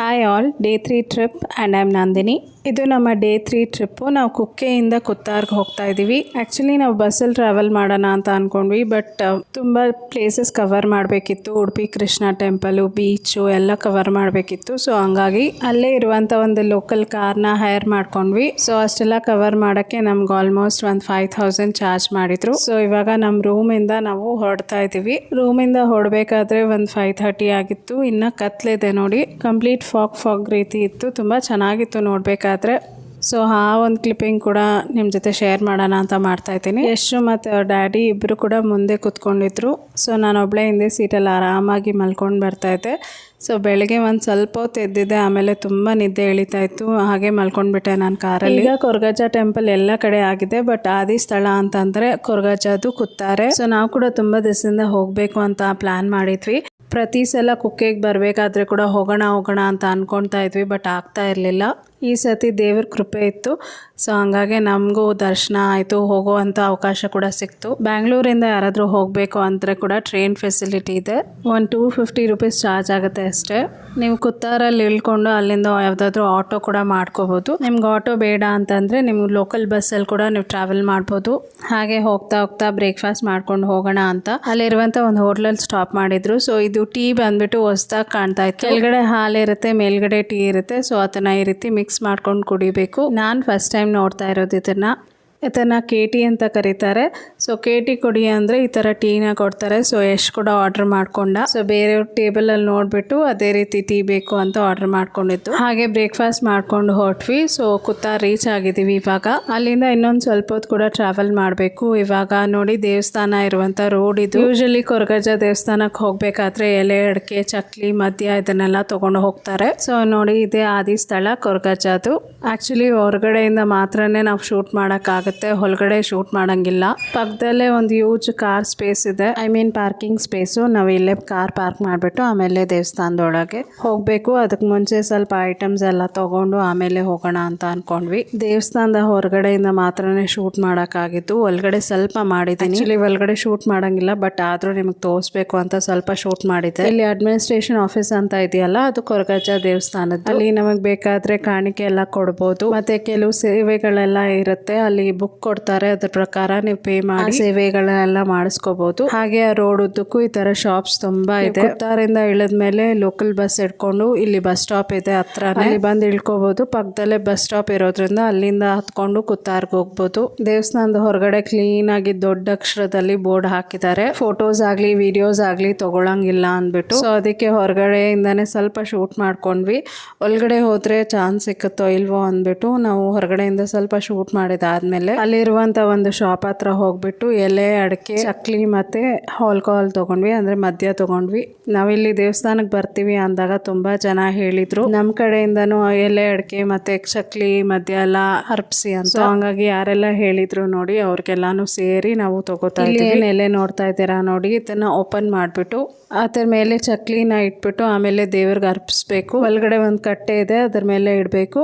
Hi all, day 3 trip and I'm Nandini. ಇದು ನಮ್ಮ day three trip ನಾವು ಕುಕ್ಕೆಯಿಂದ ಕುತ್ತಾರ್ಗೆ ಹೋಗ್ತಾ ಇದ್ದೀವಿ ಆ್ಯಕ್ಚುಲಿ ನಾವು ಬಸ್ಸಲ್ಲಿ ಟ್ರಾವೆಲ್ ಮಾಡೋಣ ಅಂತ ಅಂದ್ಕೊಂಡ್ವಿ ಬಟ್ ತುಂಬ ಪ್ಲೇಸಸ್ ಕವರ್ ಮಾಡಬೇಕಿತ್ತು. ಉಡುಪಿ ಕೃಷ್ಣ ಟೆಂಪಲು ಬೀಚು ಎಲ್ಲ ಕವರ್ ಮಾಡಬೇಕಿತ್ತು. ಸೊ ಹಂಗಾಗಿ ಅಲ್ಲೇ ಇರುವಂಥ ಒಂದು ಲೋಕಲ್ ಕಾರ್ನ ಹೈರ್ ಮಾಡ್ಕೊಂಡ್ವಿ. ಸೊ ಅಷ್ಟೆಲ್ಲ ಕವರ್ ಮಾಡೋಕ್ಕೆ ನಮ್ಗೆ ಆಲ್ಮೋಸ್ಟ್ ಒಂದು ಫೈವ್ ಥೌಸಂಡ್ ಚಾರ್ಜ್ ಮಾಡಿದ್ರು. ಸೊ ಇವಾಗ ನಮ್ಮ ರೂಮಿಂದ ನಾವು ಹೊರಡ್ತಾ ಇದ್ದೀವಿ ರೂಮಿಂದ ಹೊರಡಬೇಕಾದ್ರೆ ಒಂದು ಫೈವ್ ಥರ್ಟಿ ಆಗಿತ್ತು. ಇನ್ನು ಕತ್ಲಿದೆ ನೋಡಿ. ಕಂಪ್ಲೀಟ್ ಫಾಗ್ ಫಾಗ್ ರೀತಿ ಇತ್ತು. ತುಂಬ ಚೆನ್ನಾಗಿತ್ತು ನೋಡಬೇಕಾದ್ರೆ. ಸೊ ಆ ಒಂದು ಕ್ಲಿಪ್ಪಿಂಗ್ ಕೂಡ ನಿಮ್ಮ ಜೊತೆ ಶೇರ್ ಮಾಡೋಣ ಅಂತ ಮಾಡ್ತಾ ಇದ್ದೀನಿ. ಯಶು ಮತ್ತು ಡ್ಯಾಡಿ ಇಬ್ಬರು ಕೂಡ ಮುಂದೆ ಕೂತ್ಕೊಂಡಿದ್ರು. ಸೊ ನಾನು ಒಬ್ಬಳೇ ಹಿಂದೆ ಸೀಟಲ್ಲಿ ಆರಾಮಾಗಿ ಮಲ್ಕೊಂಡು ಬರ್ತಾ ಇದ್ದೆ. ಸೊ ಬೆಳಗ್ಗೆ ಒಂದು ಸ್ವಲ್ಪ ಹೊತ್ತು ಎದ್ದಿದ್ದೆ, ಆಮೇಲೆ ತುಂಬ ನಿದ್ದೆ ಎಳಿತಾ ಇತ್ತು. ಹಾಗೆ ಮಲ್ಕೊಂಡ್ಬಿಟ್ಟೆ ನಾನು ಕಾರಲ್ಲಿ. ಈಗ ಕೊರ್ಗಜ ಟೆಂಪಲ್ ಎಲ್ಲ ಕಡೆ ಆಗಿದೆ ಬಟ್ ಆದಿ ಸ್ಥಳ ಅಂತಂದರೆ ಕೊರ್ಗಜದು ಕುತ್ತಾರೆ. ಸೊ ನಾವು ಕೂಡ ತುಂಬ ದಿವಸದಿಂದ ಹೋಗಬೇಕು ಅಂತ ಪ್ಲ್ಯಾನ್ ಮಾಡಿದ್ವಿ. ಪ್ರತಿ ಸಲ ಕುಕ್ಕೆಗೆ ಬರಬೇಕಾದ್ರೆ ಕೂಡ ಹೋಗೋಣ ಹೋಗೋಣ ಅಂತ ಅಂದ್ಕೊಳ್ತಾ ಇದ್ವಿ ಬಟ್ ಆಗ್ತಾ ಇರಲಿಲ್ಲ. ಈ ಸತಿ ದೇವ್ರ ಕೃಪೆ ಇತ್ತು. ಸೊ ಹಂಗಾಗಿ ನಮಗೂ ದರ್ಶನ ಆಯಿತು ಹೋಗುವಂಥ ಅವಕಾಶ ಕೂಡ ಸಿಕ್ತು. ಬ್ಯಾಂಗ್ಳೂರಿಂದ ಯಾರಾದರೂ ಹೋಗಬೇಕು ಅಂದರೆ ಕೂಡ ಟ್ರೈನ್ ಫೆಸಿಲಿಟಿ ಇದೆ. ಒಂದು ಟೂ ಫಿಫ್ಟಿ ರುಪೀಸ್ ಚಾರ್ಜ್ ಆಗುತ್ತೆ ಅಷ್ಟೇ. ನೀವು ಕುತ್ತಾರಲ್ಲಿ ಇಳ್ಕೊಂಡು ಅಲ್ಲಿಂದ ಯಾವುದಾದ್ರೂ ಆಟೋ ಕೂಡ ಮಾಡ್ಕೋಬೋದು. ನಿಮ್ಗೆ ಆಟೋ ಬೇಡ ಅಂತಂದರೆ ನಿಮ್ಗೆ ಲೋಕಲ್ ಬಸ್ಸಲ್ಲಿ ಕೂಡ ನೀವು ಟ್ರಾವೆಲ್ ಮಾಡ್ಬೋದು. ಹಾಗೆ ಹೋಗ್ತಾ ಹೋಗ್ತಾ ಬ್ರೇಕ್ಫಾಸ್ಟ್ ಮಾಡ್ಕೊಂಡು ಹೋಗೋಣ ಅಂತ ಅಲ್ಲಿರುವಂಥ ಒಂದು ಹೋಟ್ಲಲ್ಲಿ ಸ್ಟಾಪ್ ಮಾಡಿದ್ರು. ಸೊ ಇದು ಟೀ ಬಂದ್ಬಿಟ್ಟು ಹೊಸ್ದಾಗಿ ಕಾಣ್ತಾ ಇತ್ತು. ಕೆಳಗಡೆ ಹಾಲಿರುತ್ತೆ ಮೇಲ್ಗಡೆ ಟೀ ಇರುತ್ತೆ. ಸೊ ಅದನ್ನು ಈ ರೀತಿ ಮಿಕ್ಸ್ ಮಾಡ್ಕೊಂಡು ಕುಡಿಬೇಕು. ನಾನು ಫಸ್ಟ್ ಟೈಮ್ ನೋಡ್ತಾ ಇರೋದು ಇದನ್ನು. ಇದನ್ನು ಕೆ ಟಿ ಅಂತ ಕರೀತಾರೆ. ಸೊ ಟಿ ಕೊಡಿ ಅಂದರೆ ಈ ಥರ ಟೀನ ಕೊಡ್ತಾರೆ. ಸೊ ಎಷ್ಟು ಕೂಡ ಆರ್ಡರ್ ಮಾಡ್ಕೊಂಡ. ಸೊ ಬೇರೆಯವ್ರ ಟೇಬಲಲ್ಲಿ ನೋಡಿಬಿಟ್ಟು ಅದೇ ರೀತಿ ಟೀ ಬೇಕು ಅಂತ ಆರ್ಡರ್ ಮಾಡ್ಕೊಂಡಿತ್ತು ಹಾಗೆ ಬ್ರೇಕ್ಫಾಸ್ಟ್ ಮಾಡ್ಕೊಂಡು ಹೊರಟ್ವಿ ಸೊ ಕುತ್ತ ರೀಚ್ ಆಗಿದ್ದೀವಿ ಇವಾಗ. ಅಲ್ಲಿಂದ ಇನ್ನೊಂದು ಸ್ವಲ್ಪ ಹೊತ್ತು ಕೂಡ ಟ್ರಾವೆಲ್ ಮಾಡಬೇಕು. ಇವಾಗ ನೋಡಿ ದೇವಸ್ಥಾನ ಇರುವಂಥ ರೋಡ್ ಇದು. ಯೂಶಲಿ ಕೊರಗಜ ದೇವಸ್ಥಾನಕ್ಕೆ ಹೋಗಬೇಕಾದ್ರೆ ಎಲೆ, ಅಡಿಕೆ, ಚಕ್ಲಿ, ಮದ್ಯ ಇದನ್ನೆಲ್ಲ ತೊಗೊಂಡು ಹೋಗ್ತಾರೆ. ಸೊ ನೋಡಿ ಇದೇ ಆದಿ ಸ್ಥಳ ಕೊರಗಜ್ಜದು. ಆ್ಯಕ್ಚುಲಿ ಹೊರಗಡೆಯಿಂದ ಮಾತ್ರನೇ ನಾವು ಶೂಟ್ ಮಾಡೋಕ್ಕಾಗುತ್ತೆ ಹೊರಗಡೆ ಶೂಟ್ ಮಾಡಂಗಿಲ್ಲ. ಪಕ್ಕದಲ್ಲೇ ಒಂದು ಯೂಜ್ ಕಾರ್ ಸ್ಪೇಸ್ ಇದೆ. ಐ ಮೀನ್ ಪಾರ್ಕಿಂಗ್ ಸ್ಪೇಸು ನಾವು ಇಲ್ಲೇ ಕಾರ್ ಪಾರ್ಕ್ ಮಾಡಿಬಿಟ್ಟು ಆಮೇಲೆ ದೇವಸ್ಥಾನದೊಳಗೆ ಹೋಗಬೇಕು. ಅದಕ್ಕೆ ಮುಂಚೆ ಸ್ವಲ್ಪ ಐಟಮ್ಸ್ ಎಲ್ಲ ತಗೊಂಡು ಆಮೇಲೆ ಹೋಗೋಣ ಅಂತ ಅನ್ಕೊಂಡ್ವಿ. ದೇವಸ್ಥಾನದ ಹೊರಗಡೆಯಿಂದ ಮಾತ್ರನೇ ಶೂಟ್ ಮಾಡೋಕ್ಕಾಗಿತ್ತು ಒಳಗಡೆ ಸ್ವಲ್ಪ ಮಾಡಿದ್ದೀನಿ ಇಲ್ಲಿ ಒಳಗಡೆ ಶೂಟ್ ಮಾಡಂಗಿಲ್ಲ ಬಟ್ ಆದರೂ ನಿಮಗೆ ತೋರಿಸ್ಬೇಕು ಅಂತ ಸ್ವಲ್ಪ ಶೂಟ್ ಮಾಡಿದ್ದೆ. ಇಲ್ಲಿ ಅಡ್ಮಿನಿಸ್ಟ್ರೇಷನ್ ಆಫೀಸ್ ಅಂತ ಇದೆಯಲ್ಲ, ಅದು ಕೊರಗಜ್ಜ ದೇವಸ್ಥಾನದ ಅಲ್ಲಿ ನಮಗೆ ಬೇಕಾದ್ರೆ ಕಾಣಿಕೆ ಎಲ್ಲ ಕೊಡ್ಬೋದು. ಮತ್ತೆ ಕೆಲವು ಸೇವೆಗಳೆಲ್ಲ ಇರುತ್ತೆ. ಅಲ್ಲಿ ಬುಕ್ ಕೊಡ್ತಾರೆ. ಅದ್ರ ಪ್ರಕಾರ ನೀವು ಪೇ ಮಾಡಿ ಸೇವೆಗಳನ್ನೆಲ್ಲ ಮಾಡಿಸ್ಕೋಬಹುದು ಹಾಗೆ ಆ ರೋಡ್ ಉದ್ದಕ್ಕೂ ಈ ತರ ಶಾಪ್ಸ್ ತುಂಬಾ ಇದೆ. ಕುತ್ತಾರಿಂದ ಇಳಿದ್ಮೇಲೆ ಲೋಕಲ್ ಬಸ್ ಇಟ್ಕೊಂಡು ಇಲ್ಲಿ ಬಸ್ ಸ್ಟಾಪ್ ಇದೆ ಹತ್ರನೇ. ಬಂದು ಇಳ್ಕೋಬಹುದು ಪಕ್ಕದಲ್ಲೇ ಬಸ್ ಸ್ಟಾಪ್ ಇರೋದ್ರಿಂದ ಅಲ್ಲಿಂದ ಹತ್ಕೊಂಡು ಕುತ್ತಾರ್ಗೆ ಹೋಗ್ಬೋದು. ದೇವಸ್ಥಾನದ ಹೊರಗಡೆ ಕ್ಲೀನ್ ಆಗಿ ದೊಡ್ಡ ಅಕ್ಷರದಲ್ಲಿ ಬೋರ್ಡ್ ಹಾಕಿದ್ದಾರೆ. ಫೋಟೋಸ್ ಆಗ್ಲಿ ವಿಡಿಯೋಸ್ ಆಗ್ಲಿ ತಗೊಳಂಗಿಲ್ಲ ಅಂದ್ಬಿಟ್ಟು. ಸೊ ಅದಕ್ಕೆ ಹೊರಗಡೆಯಿಂದಾನೆ ಸ್ವಲ್ಪ ಶೂಟ್ ಮಾಡ್ಕೊಂಡ್ವಿ. ಒಳಗಡೆ ಹೋದ್ರೆ ಚಾನ್ಸ್ ಸಿಕ್ಕತ್ತೋ ಇಲ್ವೋ ಅಂದ್ಬಿಟ್ಟು ನಾವು ಹೊರಗಡೆಯಿಂದ ಸ್ವಲ್ಪ ಶೂಟ್ ಮಾಡಿದಾದ್ಮೇಲೆ ಅಲ್ಲಿರುವಂತ ಒಂದು ಶಾಪ್ ಹತ್ರ ಹೋಗ್ಬಿಟ್ಟು ಎಲೆ ಅಡಿಕೆ ಚಕ್ಲಿ ಮತ್ತೆ ಹಾಲ್ಕೋಹಾಲ್ ತಗೊಂಡ್ವಿ. ಅಂದ್ರೆ ಮದ್ಯ ತಗೊಂಡ್ವಿ. ನಾವಿಲ್ಲಿ ದೇವಸ್ಥಾನಕ್ಕೆ ಬರ್ತೀವಿ ಅಂದಾಗ ತುಂಬಾ ಜನ ಹೇಳಿದ್ರು ನಮ್ಮ ಕಡೆಯಿಂದನೂ ಎಲೆ ಅಡಿಕೆ ಮತ್ತೆ ಚಕ್ಲಿ ಮದ್ಯ ಎಲ್ಲ ಅರ್ಪಿಸಿ ಅಂತ. ಹಾಗಾಗಿ ಹಂಗಾಗಿ ಯಾರೆಲ್ಲ ಹೇಳಿದ್ರು ನೋಡಿ ಅವ್ರಿಗೆಲ್ಲಾನು ಸೇರಿ ನಾವು ತಗೋತಾ ಇದ್ದೀವಿ. ಎಲೆ ನೋಡ್ತಾ ಇದ್ದೀರಾ ನೋಡಿ ಇದನ್ನು ಓಪನ್ ಮಾಡ್ಬಿಟ್ಟು ಅದ್ರ ಮೇಲೆ ಚಕ್ಲಿನ ಇಟ್ಬಿಟ್ಟು ಆಮೇಲೆ ದೇವ್ರಿಗೆ ಅರ್ಪಿಸ್ಬೇಕು. ಒಳಗಡೆ ಒಂದು ಕಟ್ಟೆ ಇದೆ ಅದ್ರ ಮೇಲೆ ಇಡಬೇಕು.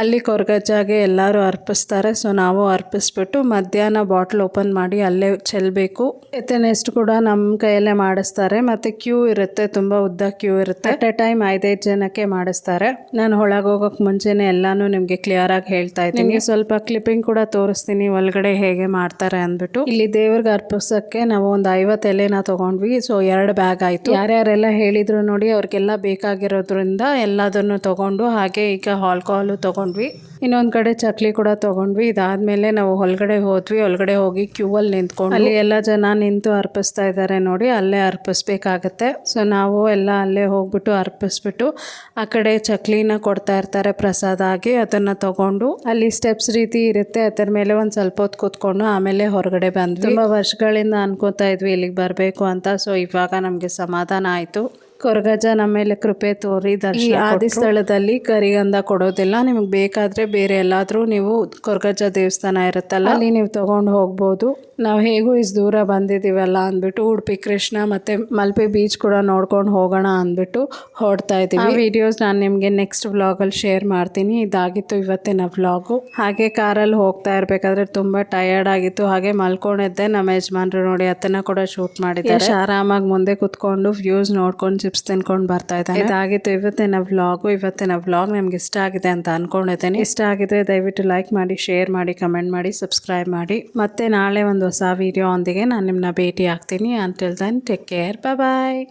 ಅಲ್ಲಿ ಕೊರಗಜ್ಜಾಗೆ ಎಲ್ಲರೂ ಅರ್ಪಿಸ್ತಾರೆ. ಸೊ ನಾವು ಅರ್ಪಿಸ್ಬಿಟ್ಟು ಮಧ್ಯಾಹ್ನ ಬಾಟ್ಲ್ ಓಪನ್ ಮಾಡಿ ಅಲ್ಲೇ ಚೆಲ್ಲಬೇಕು ಮತ್ತೆ ನೆಕ್ಸ್ಟ್ ಕೂಡ ನಮ್ಮ ಕೈಯಲ್ಲೇ ಮಾಡಿಸ್ತಾರೆ. ಮತ್ತೆ ಕ್ಯೂ ಇರುತ್ತೆ ತುಂಬ ಉದ್ದ ಕ್ಯೂ ಇರುತ್ತೆ. ಅಟ್ ಎ ಟೈಮ್ ಐದೈದು ಜನಕ್ಕೆ ಮಾಡಿಸ್ತಾರೆ. ನಾನು ಒಳಗೆ ಹೋಗೋಕೆ ಮುಂಚೆನೆ ಎಲ್ಲಾನು ನಿಮಗೆ ಕ್ಲಿಯರ್ ಆಗಿ ಹೇಳ್ತಾ ಇದ್ದೀನಿ. ಸ್ವಲ್ಪ ಕ್ಲಿಪ್ಪಿಂಗ್ ಕೂಡ ತೋರಿಸ್ತೀನಿ ಒಳಗಡೆ ಹೇಗೆ ಮಾಡ್ತಾರೆ ಅಂದ್ಬಿಟ್ಟು. ಇಲ್ಲಿ ದೇವ್ರಿಗೆ ಅರ್ಪಿಸೋಕ್ಕೆ ನಾವು ಒಂದು ಐವತ್ತು ಎಲೆನ ತಗೊಂಡ್ವಿ. ಸೊ ಎರಡು ಬ್ಯಾಗ್ ಆಯ್ತು. ಯಾರ್ಯಾರೆಲ್ಲ ಹೇಳಿದ್ರು ನೋಡಿ ಅವ್ರಿಗೆಲ್ಲ ಬೇಕಾಗಿರೋದ್ರಿಂದ ಎಲ್ಲದನ್ನು ತಗೊಂಡು ಹಾಗೆ ಈಗ ಆಲ್ಕೋಹಾಲು ತಗೊಂಡ್ವಿ. ಇನ್ನೊಂದು ಕಡೆ ಚಕ್ಲಿ ಕೂಡ ತಗೊಂಡ್ವಿ. ಇದಾದಮೇಲೆ ನಾವು ಒಳಗಡೆ ಹೋದ್ವಿ. ಒಳಗಡೆ ಹೋಗಿ ಕ್ಯೂ ಅಲ್ಲಿ ನಿಂತ್ಕೊಂಡು ಅಲ್ಲಿ ಎಲ್ಲ ಜನ ನಿಂತು ಅರ್ಪಿಸ್ತಾ ಇದ್ದಾರೆ ನೋಡಿ. ಅಲ್ಲೇ ಅರ್ಪಿಸ್ಬೇಕಾಗತ್ತೆ. ಸೊ ನಾವು ಎಲ್ಲ ಅಲ್ಲೇ ಹೋಗ್ಬಿಟ್ಟು ಅರ್ಪಿಸ್ಬಿಟ್ಟು ಆ ಕಡೆ ಚಕ್ಲಿನ ಕೊಡ್ತಾ ಇರ್ತಾರೆ ಪ್ರಸಾದ ಆಗಿ ಅದನ್ನ ತಗೊಂಡು ಅಲ್ಲಿ ಸ್ಟೆಪ್ಸ್ ರೀತಿ ಇರುತ್ತೆ. ಅದರ ಮೇಲೆ ಒಂದು ಸ್ವಲ್ಪ ಹೊತ್ತು ಕೂತ್ಕೊಂಡು ಆಮೇಲೆ ಹೊರಗಡೆ ಬಂದ್ವಿ. ತುಂಬಾ ವರ್ಷಗಳಿಂದ ಅನ್ಕೋತಾ ಇದ್ವಿ ಇಲ್ಲಿಗೆ ಬರಬೇಕು ಅಂತ. ಸೊ ಇವಾಗ ನಮಗೆ ಸಮಾಧಾನ ಆಯ್ತು. ಕೊರಗಜ್ಜ ನಮ್ಮ ಮೇಲೆ ಕೃಪೆ ತೋರಿ ದರ್ಶನ ಆದಿ ಸ್ಥಳದಲ್ಲಿ ಕರಿಗಂಧ ಕೊಡೋದಿಲ್ಲ. ನಿಮಗೆ ಬೇಕಾದ್ರೆ ಬೇರೆ ಎಲ್ಲಾದರೂ ನೀವು ಕೊರಗಜ ದೇವಸ್ಥಾನ ಇರುತ್ತಲ್ಲ ಅಲ್ಲಿ ನೀವು ತಗೊಂಡು ಹೋಗ್ಬೋದು. ನಾವು ಹೇಗೂ ಇಷ್ಟು ದೂರ ಬಂದಿದ್ದೀವಲ್ಲ ಅಂದ್ಬಿಟ್ಟು ಉಡುಪಿ ಕೃಷ್ಣ ಮತ್ತೆ ಮಲ್ಪೆ ಬೀಚ್ ಕೂಡ ನೋಡ್ಕೊಂಡು ಹೋಗೋಣ ಅಂದ್ಬಿಟ್ಟು ಹೊಡ್ತಾ ಇದ್ದೀವಿ. ವಿಡಿಯೋಸ್ ನಾನು ನಿಮಗೆ ನೆಕ್ಸ್ಟ್ ವ್ಲಾಗಲ್ಲಿ ಶೇರ್ ಮಾಡ್ತೀನಿ. ಇದಾಗಿತ್ತು ಇವತ್ತಿನ ವ್ಲಾಗು ಹಾಗೆ ಕಾರಲ್ಲಿ ಹೋಗ್ತಾ ಇರಬೇಕಾದ್ರೆ ತುಂಬ ಟಯರ್ಡ್ ಆಗಿತ್ತು. ಹಾಗೆ ಮಲ್ಕೊಂಡಿದ್ದೆ. ನಮ್ಮ ಯಜಮಾನ್ರು ನೋಡಿ ಅದನ್ನು ಕೂಡ ಶೂಟ್ ಮಾಡಿದ್ದಾರೆ. ಆರಾಮಾಗಿ ಮುಂದೆ ಕುತ್ಕೊಂಡು ವ್ಯೂಸ್ ನೋಡ್ಕೊಂಡು ಚಿಪ್ಸ್ ತಿನ್ಕೊಂಡು ಬರ್ತಾ ಇದ್ದಾನೆ. ಇದಾಗಿತ್ತು. ಇವತ್ತಿನ ವ್ಲಾಗು ಇವತ್ತಿನ ವ್ಲಾಗ್ ನಿಮ್ಗೆ ಇಷ್ಟ ಆಗಿದೆ ಅಂತ ಅನ್ಕೊಂಡಿದ್ದೇನೆ. ಇಷ್ಟ ಆಗಿದ್ರೆ ದಯವಿಟ್ಟು ಲೈಕ್ ಮಾಡಿ ಶೇರ್ ಮಾಡಿ ಕಮೆಂಟ್ ಮಾಡಿ ಸಬ್ಸ್ಕ್ರೈಬ್ ಮಾಡಿ. ಮತ್ತೆ ನಾಳೆ ಒಂದು ಹೊಸ ವಿಡಿಯೋ ಒಂದಿಗೆ ನಾನು ನಿಮ್ಮನ್ನ ಭೇಟಿ ಆಗ್ತೀನಿ until then take care bye